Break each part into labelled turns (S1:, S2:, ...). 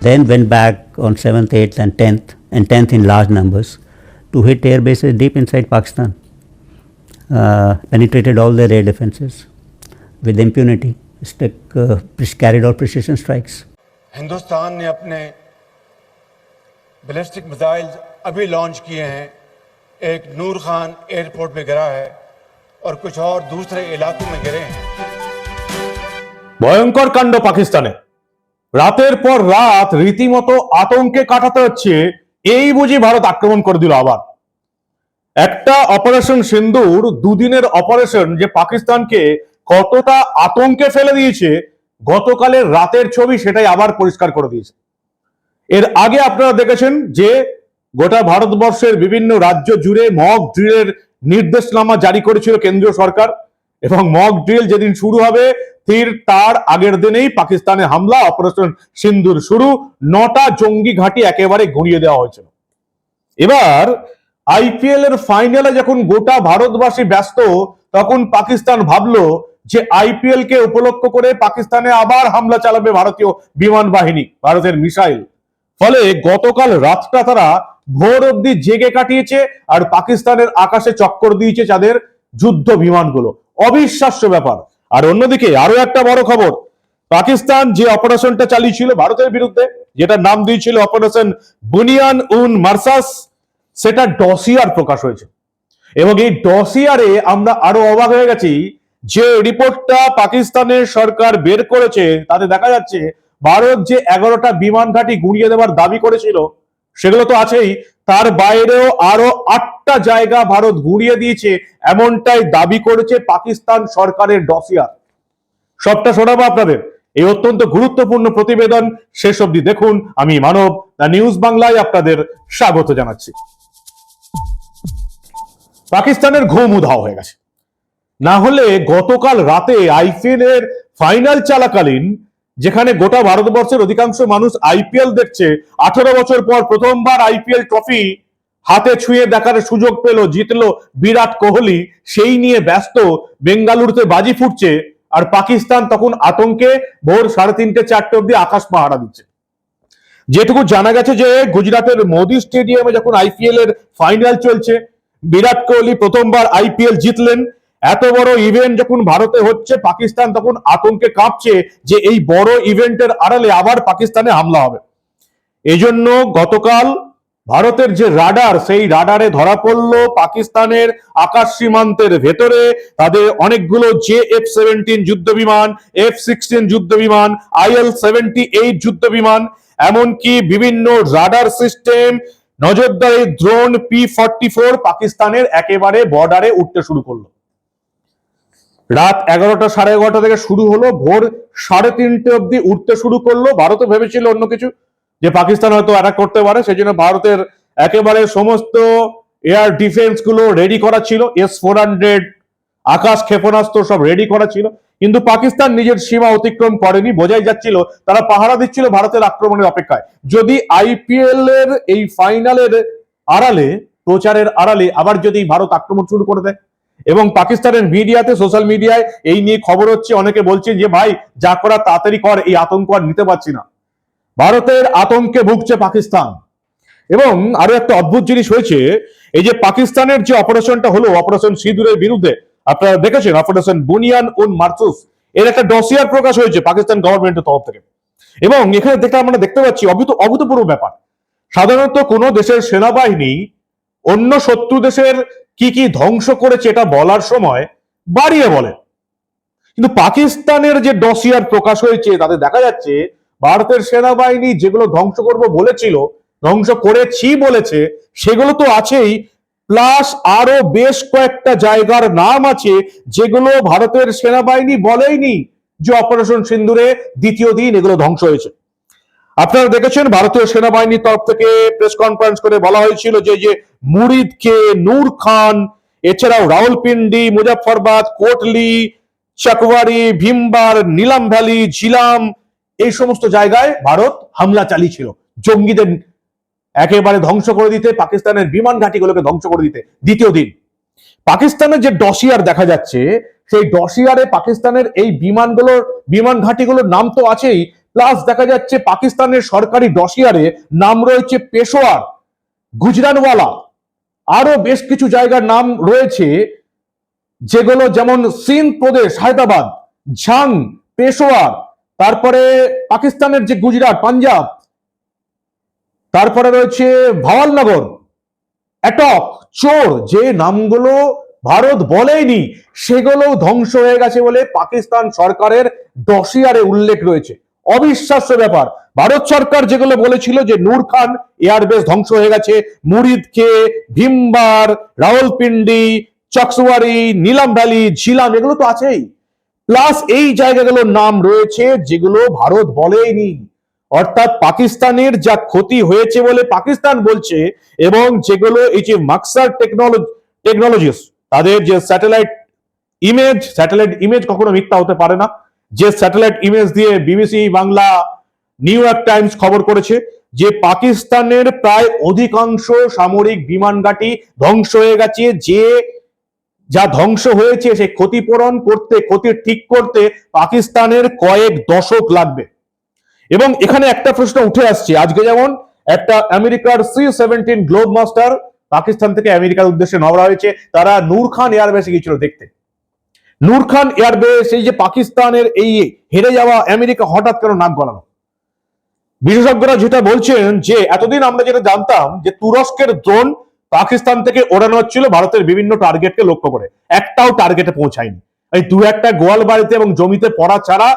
S1: then went back on 7th, 8th, and 10th, and 10th in large numbers to hit air bases deep inside Pakistan. Uh, penetrated all their air defenses with impunity, stuck, uh, pre- carried out precision strikes.
S2: Hindustan ने अपने ballistic missile अभी launch किए हैं एक नूर Khan airport पे गिरा है और कुछ और दूसरे इलाकों में गिरे हैं
S3: ভয়ঙ্কর কাণ্ড পাকিস্তানে রাতের পর রাত রীতিমতো আতঙ্কে কাটাতে হচ্ছে, এই বুঝি ভারত আক্রমণ করে দিল আবার। একটা অপারেশন সিন্দুর দুদিনের অপারেশন যে পাকিস্তানকে কতটা আতঙ্কে ফেলে দিয়েছে, গতকালের রাতের ছবি সেটাই আবার পরিষ্কার করে দিয়েছে। এর আগে আপনারা দেখেছেন যে গোটা ভারতবর্ষের বিভিন্ন রাজ্য জুড়ে মক ড্রিলের নির্দেশনামা জারি করেছিল কেন্দ্রীয় সরকার। এবং মক ড্রিল যেদিন শুরু হবে, তীর তার আগের দিনেই পাকিস্তানে হামলা অপারেশন সিন্ধুর শুরু, নটা জঙ্গি ঘাঁটি একেবারে গড়িয়ে দেওয়া হয়েছিল। এবার আইপিএল এর ফাইনালে যখন গোটা ভারতবাসী ব্যস্ত, তখন পাকিস্তান ভাবলো যে আইপিএল কে উপলক্ষ করে পাকিস্তানে আবার হামলা চালাবে ভারতীয় বিমান বাহিনী, ভারতের মিসাইল। ফলে গতকাল রাতটা তারা ভোর অব্দি জেগে কাটিয়েছে আর পাকিস্তানের আকাশে চক্কর দিয়েছে তাদের যুদ্ধ বিমানগুলো। অবিশ্বাস্য ব্যাপার। আর অন্যদিকে আরও একটা বড় খবর, পাকিস্তান যে অপারেশনটা চালিয়েছিল ভারতের বিরুদ্ধে, যেটার নাম দিয়েছিল অপারেশন বুনিয়ান উন মার্সাস, সেটা ডসিয়ার প্রকাশ হয়েছে। এবং এই ডসিয়ারে আমরা আরও অবাক হয়ে গেছি যে রিপোর্টটা পাকিস্তানের সরকার বের করেছে, তাতে দেখা যাচ্ছে ভারত যে এগারোটা বিমান ঘাঁটি গুড়িয়ে দেওয়ার দাবি করেছিল সেগুলো তো আছেই। তার বাইরেও আরও আটটা জায়গা ভারত ঘুরিয়ে দিয়েছে, এমনটাই দাবি করেছে পাকিস্তান সরকারের ডসিয়ার। সবটা শোনাবো আপনাদের। এই অত্যন্ত গুরুত্বপূর্ণ প্রতিবেদন শেষ অবধি দেখুন। আমি মানব নিউজ বাংলায় আপনাদের স্বাগত জানাচ্ছি। পাকিস্তানের ঘুম উধাও হয়ে গেছে। না হলে গতকাল রাতে আইপিএল এর ফাইনাল চলাকালীন যেখানে গোটা ভারতবর্ষের অধিকাংশ মানুষ আইপিএল দেখছে। আঠারো বছর পর প্রথমবার আইপিএল ট্রফি হাতে ছুঁয়ে দেখার সুযোগ পেল, জিতলো বিরাট কোহলি। সেই নিয়ে ব্যস্ত, বেঙ্গালুরুতে বাজি ফুটছে আর পাকিস্তান তখন আতঙ্কে ভোর সাড়ে তিনটে, চারটে অব্দি আকাশ পাহারা দিচ্ছে। যেটুকু জানা গেছে যে গুজরাটের মোদি স্টেডিয়ামে যখন আইপিএল এর ফাইনাল চলছে, বিরাট কোহলি প্রথমবার আইপিএল জিতলেন। এত বড় ইভেন্ট যখন ভারতে হচ্ছে, পাকিস্তান তখন আতঙ্কে কাঁপছে যে এই বড় ইভেন্টের আড়ালে আবার পাকিস্তানে হামলা হবে। এজন্য গতকাল ভারতের যে রাডার সেই রাডারে ধরা পড়ল পাকিস্তানের আকাশ সীমান্তের ভেতরে তাদের অনেকগুলো জে এফ সেভেন্টিন যুদ্ধ বিমান, এফ সিক্সটিন যুদ্ধ বিমান আইএল সেভেন্টি এইট যুদ্ধ বিমান, এমনকি বিভিন্ন রাডার সিস্টেম নজরদারি ড্রোন পি ফর্টি ফোর পাকিস্তানের একেবারে বর্ডারে উঠতে শুরু করল। রাত এগারোটা সাড়ে এগারোটা থেকে শুরু হলো। ভোর সাড়ে তিনটে অব্দি উঠতে শুরু করল। ভারতও ভেবেছিল অন্য কিছু, যে পাকিস্তান হয়তো অ্যাটাক করতে পারে। সেই জন্য ভারতের একেবারে সমস্ত এয়ার ডিফেন্সগুলো রেডি করা ছিল। এস ফোর হান্ড্রেড আকাশ ক্ষেপণাস্ত্র সব রেডি করা ছিল। কিন্তু পাকিস্তান নিজের সীমা অতিক্রম করেনি। বোঝাই যাচ্ছিল, তারা পাহারা দিচ্ছিল ভারতের আক্রমণের অপেক্ষায়। যদি আইপিএল এর এই ফাইনালের আড়ালে, প্রচারের আড়ালে আবার যদি ভারত আক্রমণ শুরু করে দেয় এবং পাকিস্তানের মিডিয়াতে, সোশ্যাল মিডিয়ায় এই নিয়ে খবর হচ্ছে, অনেকে বলছে যে, ভাই, যা করা তাড়াতাড়ি কর, এই আতঙ্ক আর নিতে পারছি না। ভারতের আতঙ্কে ভুগছে পাকিস্তান। এবং আরও একটা অদ্ভুত জিনিস হয়েছে, এই যে পাকিস্তানের যে অপারেশনটা হলো, অপারেশন সিঁদুরের বিরুদ্ধে, আপনারা দেখেছেন, অপারেশন বুনিয়ান উন মার্সুস, এর একটা ডসিয়ার প্রকাশ হয়েছে পাকিস্তান গভর্নমেন্টের তরফ থেকে। এবং এখানে দেখতে আমরা দেখতে পাচ্ছি, অভূত অভূতপূর্ব ব্যাপার, সাধারণত কোনো দেশের সেনাবাহিনী অন্য শত্রু দেশের কি কি ধ্বংস করেছে এটা বলার সময় বাড়িয়ে বলে। কিন্তু পাকিস্তানের যে ডসিয়ার প্রকাশ হয়েছে, তাতে দেখা যাচ্ছে ভারতের সেনাবাহিনী যেগুলো ধ্বংস করব বলেছিল, ধ্বংস করেছি বলেছে, সেগুলো তো আছেই। প্লাস আরও বেশ কয়েকটা জায়গার নাম আছে, যেগুলো ভারতের সেনাবাহিনী বলেইনি যে অপারেশন সিন্দুরে দ্বিতীয় দিন এগুলো ধ্বংস হয়েছে। আপনারা দেখেছেন ভারতীয় সেনাবাহিনীর তরফ থেকে প্রেস কনফারেন্স করে বলা হয়েছিল যে যে মুরিদকে নূর খান, এছাড়াও রাউলপিন্ডি মুজাফরবাদ কোটলি চাকওয়ারি ভীমবার, নীলাম ভ্যালি, ঝিলাম, এই সমস্ত জায়গায় ভারত হামলা চালিয়েছিল। জঙ্গিদের একেবারে ধ্বংস করে দিতে, পাকিস্তানের বিমান ঘাঁটিগুলোকে ধ্বংস করে দিতে। দ্বিতীয় দিন, পাকিস্তানের যে ডসিয়ার দেখা যাচ্ছে, সেই ডসিয়ারে পাকিস্তানের এই বিমানগুলোর, বিমান ঘাঁটিগুলোর নাম তো আছেই প্লাস দেখা যাচ্ছে পাকিস্তানের সরকারি ডসিয়ারে নাম রয়েছে পেশোয়ার, গুজরানওয়ালা। আরও বেশ কিছু জায়গার নাম রয়েছে, যেগুলো যেমন সিন্ধ প্রদেশ, হায়দ্রাবাদ, ঝাং, পেশোয়ার, তারপরে পাকিস্তানের যে গুজরাট, পাঞ্জাব, তারপরে রয়েছে ভাওয়ালনগর অ্যাটক চোর, যে নামগুলো ভারত বলেনি সেগুলো ধ্বংস হয়ে গেছে বলে পাকিস্তান সরকারের ডসিয়ারে উল্লেখ রয়েছে। অবিশ্বাস্য ব্যাপার। ভারত সরকার যেগুলো বলেছিল যে নূর খান এয়ারবেস ধ্বংস হয়ে গেছে মুরিদকে ভীমবার রাওয়ালপিন্ডি চকসুয়ারি, নীলাম ভ্যালি, ঝিলাম, এগুলো তো আছেই। প্লাস এই জায়গাগুলোর নাম রয়েছে যেগুলো ভারত বলেনি অর্থাৎ পাকিস্তানের যা ক্ষতি হয়েছে বলে পাকিস্তান বলছে এবং যেগুলো এই যে মাক্সার টেকনোলজি, টেকনোলজিস, তাদের যে স্যাটেলাইট ইমেজ স্যাটেলাইট ইমেজ কখনো মিথ্যা হতে পারে না। যে স্যাটেলাইট ইমেজ দিয়ে BBC Bangla, New York Times খবর করেছে যে পাকিস্তানের প্রায় অধিকাংশ সামরিক বিমান ঘাঁটি ধ্বংস হয়ে গেছে। যে যা ধ্বংস হয়েছে সেই ক্ষতিপূরণ করতে, ক্ষতি ঠিক করতে পাকিস্তানের কয়েক দশক লাগবে। এবং এখানে একটা প্রশ্ন উঠে আসছে। আজকে যেমন একটা আমেরিকার C seventeen globe master Pakistan থেকে আমেরিকার উদ্দেশ্যে নবরা হয়েছে। তারা নূর খান এয়ারবেসে গিয়েছিল দেখতে। নূর খান এয়ারবেস, এই যে পাকিস্তানের এই হেরে যাওয়া আমেরিকা হঠাৎ কেন নাক গলানো বিশেষজ্ঞরা যেটা বলছেন যে, এতদিন আমরা যেটা জানতাম যে তুরস্কের ড্রোন পাকিস্তান থেকে ওড়ানো হচ্ছিল ভারতের বিভিন্ন টার্গেটকে লক্ষ্য করে। একটাও টার্গেটে পৌঁছায়নি। এই দু একটা গোয়াল বাড়িতে এবং জমিতে পড়া ছাড়া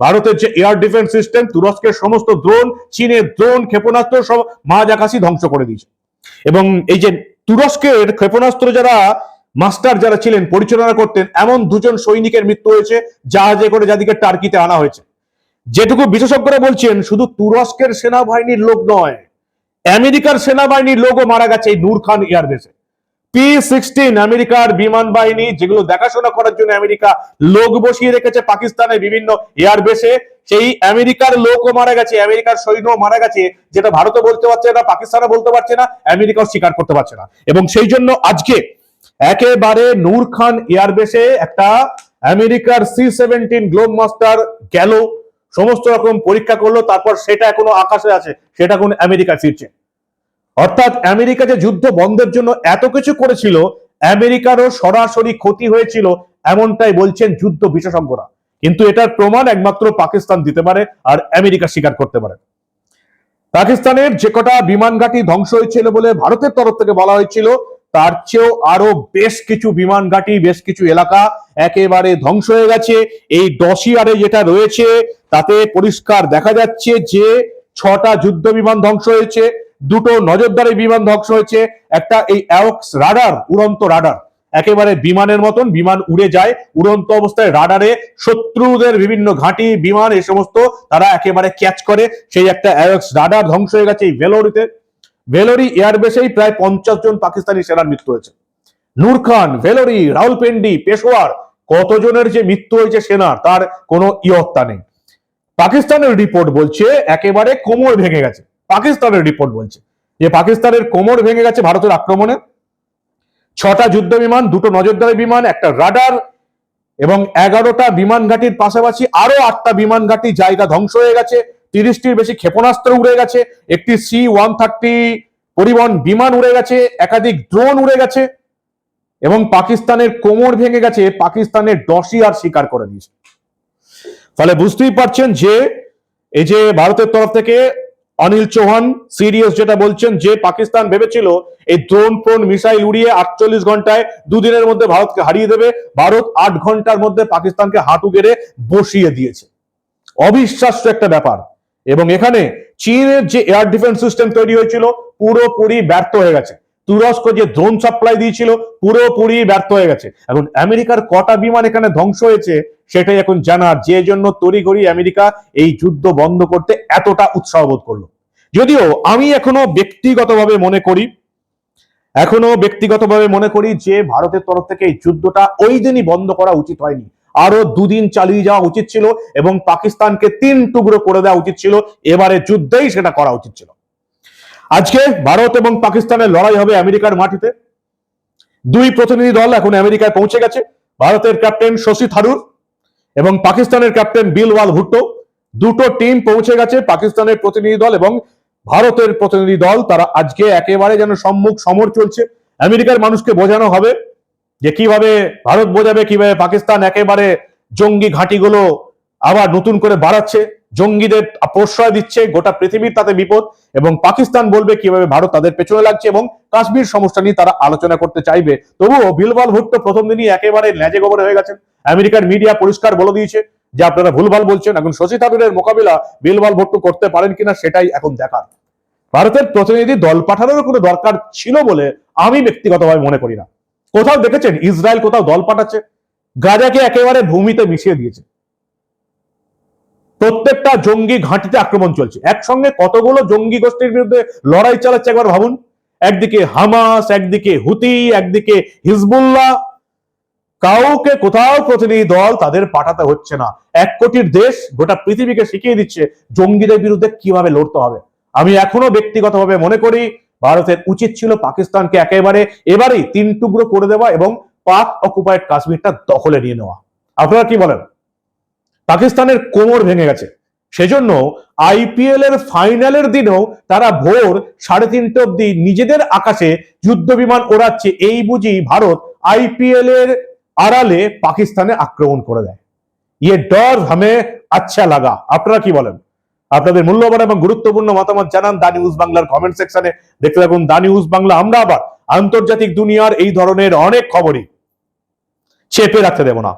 S3: ভারতের যে এয়ার ডিফেন্স সিস্টেম তুরস্কের সমস্ত ড্রোন চীনের ড্রোন ক্ষেপণাস্ত্র সব মাঝ আকাশি ধ্বংস করে দিয়েছে। এবং এই যে তুরস্কের ক্ষেপণাস্ত্র যারা মাস্টার যারা ছিলেন, পরিচালনা করতেন, এমন দুজন সৈনিকের মৃত্যু হয়েছে জাহাজে করে যাদেরকে টার্কিতে আনা হয়েছে। যেটুকু বিশেষজ্ঞরা বলছেন, শুধু তুরস্কের সেনাবাহিনীর লোক নয়, আমেরিকার সেনাবাহিনীর লোকও মারা গেছে এই নূর খান এয়ারবেসে পি সিক্সটিন আমেরিকার বিমান বাহিনী, যেগুলো দেখাশোনা করার জন্য আমেরিকা লোক বসিয়ে রেখেছে পাকিস্তানের বিভিন্ন এয়ারবেসে সেই আমেরিকার লোকও মারা গেছে, আমেরিকার সৈন্য মারা গেছে, যেটা ভারতও বলতে পারছে না, পাকিস্তানও বলতে পারছে না, আমেরিকাও স্বীকার করতে পারছে না। এবং সেই জন্য আজকে একেবারে নূর খান এয়ারবেসে একটা আমেরিকার সি সেভেন্টিন গ্লোব মাস্টার গেল, সমস্ত রকম পরীক্ষা করল, তারপর সেটা এখনও আকাশে আছে, সেটা এখন আমেরিকা ফিরছে। অর্থাৎ আমেরিকা যে যুদ্ধ বন্ধের জন্য এত কিছু করেছিল, আমেরিকারও সরাসরি ক্ষতি হয়েছিল, এমনটাই বলছেন যুদ্ধ বিশেষজ্ঞরা। কিন্তু এটার প্রমাণ একমাত্র পাকিস্তান দিতে পারে আর আমেরিকা স্বীকার করতে পারে। পাকিস্তানের যে কটা বিমান ঘাঁটি ধ্বংস হয়েছিল বলে ভারতের তরফ থেকে বলা হয়েছিল তার চেয়েও আরও বেশ কিছু বিমান ঘাঁটি, বেশ কিছু এলাকা একেবারে ধ্বংস হয়ে গেছে। এই ডসিয়ারে যেটা রয়েছে, তাতে পরিষ্কার দেখা যাচ্ছে যে ছটা যুদ্ধ বিমান ধ্বংস হয়েছে, দুটো নজরদারি বিমান ধ্বংস হয়েছে, একটা এই অ্যাওক্স রাডার, উড়ন্ত রাডার। একেবারে বিমানের মতন, বিমান উড়ে যায়, উড়ন্ত অবস্থায় রাডারে শত্রুদের বিভিন্ন ঘাঁটি, বিমান এই সমস্ত তারা একেবারে ক্যাচ করে। সেই একটা অ্যাওক্স রাডার ধ্বংস হয়ে গেছে এই ভেলোরিতে। ভেলোরি এয়ারবেসেই প্রায় পঞ্চাশ জন পাকিস্তানি সেনার মৃত্যু হয়েছে। নূর খান, ভেলোরি, রাউলপিন্ডি, পেশোয়ার, কতজনের যে মৃত্যু হয়েছে সেনার, তার কোনো ইয়ত্তা নেই। পাকিস্তানের রিপোর্ট বলছে, একেবারে কোমর ভেঙে গেছে। পাকিস্তানের রিপোর্ট বলছে যে পাকিস্তানের কোমর ভেঙে গেছে ভারতের আক্রমণে। ছটা যুদ্ধ বিমান, দুটো নজরদারি বিমান, একটা রাডার এবং এগারোটা বিমান ঘাটির পাশাপাশি আরও আটটা বিমান ঘাটি জায়গা ধ্বংস হয়ে গেছে। তিরিশটির বেশি ক্ষেপণাস্ত্র উড়ে গেছে, একটি সি ওয়ান থার্টি পরিবহন বিমান উড়ে গেছে, একাধিক ড্রোন উড়ে গেছে, এবং পাকিস্তানের কোমর ভেঙে গেছে, পাকিস্তানের ডসিয়ার স্বীকার করে দিয়েছে। ফলে বুঝতেই পারছেন যে, এই যে ভারতের তরফ থেকে অনিল চৌহান সিরিয়াস যেটা বলছেন যে পাকিস্তান ভেবেছিল এই ড্রোন ফ্রোন মিসাইল উড়িয়ে আটচল্লিশ ঘন্টায় দুদিনের মধ্যে ভারতকে হারিয়ে দেবে, ভারত আট ঘণ্টার মধ্যে পাকিস্তানকে হাঁটু গেড়ে বসিয়ে দিয়েছে। অবিশ্বাস্য একটা ব্যাপার। এবং এখানে চীনের যে এয়ার ডিফেন্স সিস্টেম তৈরি হয়েছিল, পুরোপুরি ব্যর্থ হয়ে গেছে। তুরস্ক যে ড্রোন সাপ্লাই দিয়েছিল, পুরোপুরি ব্যর্থ হয়ে গেছে। এখন আমেরিকার কটা বিমান এখানে ধ্বংস হয়েছে, সেটাই এখন জানার। যে জন্য তড়িঘড়ি আমেরিকা এই যুদ্ধ বন্ধ করতে এতটা উৎসাহ বোধ করল। যদিও আমি এখনও ব্যক্তিগতভাবে মনে করি, এখনও ব্যক্তিগতভাবে মনে করি যে ভারতের তরফ থেকে এই যুদ্ধটা ওই দিনই বন্ধ করা উচিত হয়নি। আরও দুদিন চালিয়ে যাওয়া উচিত ছিল এবং পাকিস্তানকে তিন টুকরো করে দেওয়া উচিত ছিল। এবারে যুদ্ধেই সেটা করা উচিত ছিল। আজকে ভারত এবং পাকিস্তানের লড়াই হবে আমেরিকার মাটিতে। দুই প্রতিনিধি দল এখন আমেরিকায় পৌঁছে গেছে। ভারতের ক্যাপ্টেন শশী থারুর এবং পাকিস্তানের ক্যাপ্টেন বিলওয়াল ভুট্টো দুটো টিম পৌঁছে গেছে পাকিস্তানের প্রতিনিধি দল এবং ভারতের প্রতিনিধি দল। তারা আজকে একেবারে যেন সম্মুখ সমর চলছে। আমেরিকার মানুষকে বোঝানো হবে যে কীভাবে ভারত বোঝাবে, কীভাবে পাকিস্তান একেবারে জঙ্গি ঘাঁটিগুলো আবার নতুন করে বাড়াচ্ছে, জঙ্গিদের প্রশ্রয় দিচ্ছে, গোটা পৃথিবীর তাতে বিপদ, এবং পাকিস্তান বলবে কীভাবে ভারত তাদের পেছনে লাগছে এবং কাশ্মীর সমস্যা নিয়ে তারা আলোচনা করতে চাইবে। তবুও বিলবাল ভুট্টো প্রথম দিনই একেবারে লেজে গোবরে হয়ে গেছেন। আমেরিকার মিডিয়া পরিষ্কার বলে দিয়েছে যে আপনারা ভুলভাল বলছেন। এখন শশী থারুরের মোকাবিলা বিলবাল ভুট্টো করতে পারেন কিনা সেটাই এখন দেখার। ভারতের প্রতিনিধি দল পাঠানোর কোনো দরকার ছিল বলে আমি ব্যক্তিগতভাবে মনে করি না। কোথাও দেখেছেন? ইসরায়েল কোথাও দল পাঠাচ্ছে। গাজাকে একেবারে ভূমিতে মিশিয়ে দিয়েছে। প্রত্যেকটা জঙ্গি ঘাঁটিতে আক্রমণ চলছে। একসঙ্গে কতগুলো জঙ্গি গোষ্ঠীর বিরুদ্ধে লড়াই চালাচ্ছে একবার ভাবুন। একদিকে হামাস, একদিকে হুতি, একদিকে হিজবুল্লাহ। কাউকে কোথাও প্রতিনিধি দল তাদের পাঠাতে হচ্ছে না। এক কোটির দেশ গোটা পৃথিবীকে শিখিয়ে দিচ্ছে জঙ্গিদের বিরুদ্ধে কীভাবে লড়তে হবে। আমি এখনও ব্যক্তিগতভাবে মনে করি ভারতের উচিত ছিল পাকিস্তানকে একেবারে এবারেই তিন টুকরো করে দেওয়া এবং পাক অকুপাইড কাশ্মীরটা দখলে নিয়ে নেওয়া। আপনারা কি বলেন? পাকিস্তানের কোমর ভেঙে গেছে। সেজন্য আইপিএল এর ফাইনালের দিনেও তারা ভোর সাড়ে তিনটে অব্দি নিজেদের আকাশে যুদ্ধ বিমান ওড়াচ্ছে এই বুঝি ভারত আইপিএল এর আড়ালে পাকিস্তানে আক্রমণ করে দেয়। ইয়ে ডর হামে আচ্ছা লাগা। আপনারা কি বলেন? আপনাদের মূল্যবান এবং গুরুত্বপূর্ণ মতামত জানান দা নিউজ বাংলার কমেন্ট সেকশনে দেখতে থাকুন দা নিউজ বাংলা। আমরা আবার আন্তর্জাতিক দুনিয়ার এই ধরনের অনেক খবরই চেপে রাখতে দেব না।